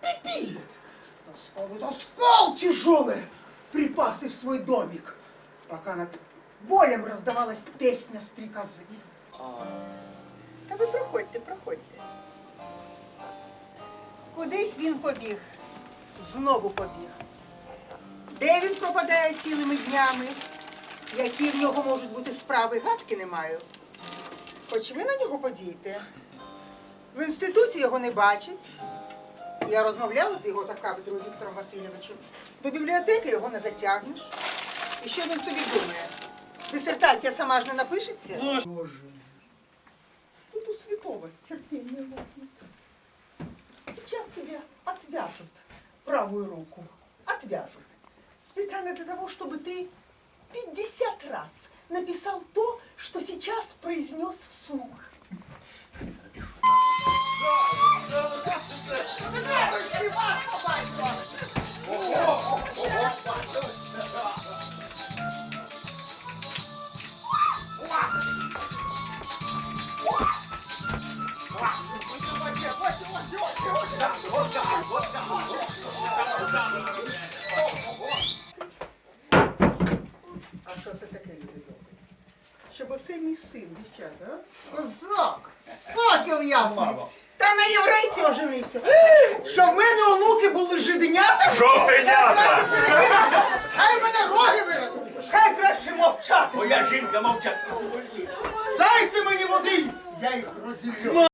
Пипи! Таскал, таскал тяжелые припасы в свой домик, пока над боем раздавалась песня стрекозы. Та ви проходьте, проходьте. Кудись він побіг. Знову побіг. Де він пропадає цілими днями? Які в нього можуть бути справи, гадки не маю. Хоч ви на нього подійте. В інституті його не бачать. Я розмовляла з його закафедрою Віктором Васильовичем. До бібліотеки його не затягнеш. І що він собі думає? Дисертація сама ж не напишеться? Боже, тут у святого терпение лопнет. Сейчас тебе отвяжут правую руку. Отвяжут. Специально для того, чтобы ты 50 раз написал то, сейчас произнес вслух. Вот, вот, вот, вот, вот, вот, вот, вот, вот, вот, вот, вот, Щоб оцей мій син, дівчата, а? Козак, сокіл ясний. Та на єврейці оженився. Що в мене онуки були жиденята? Жовтенята! Краще перекинути. Хай мене роги виростуть, хай краще мовчати. Моя жінка мовчать. Дайте мені води, я їх розілью.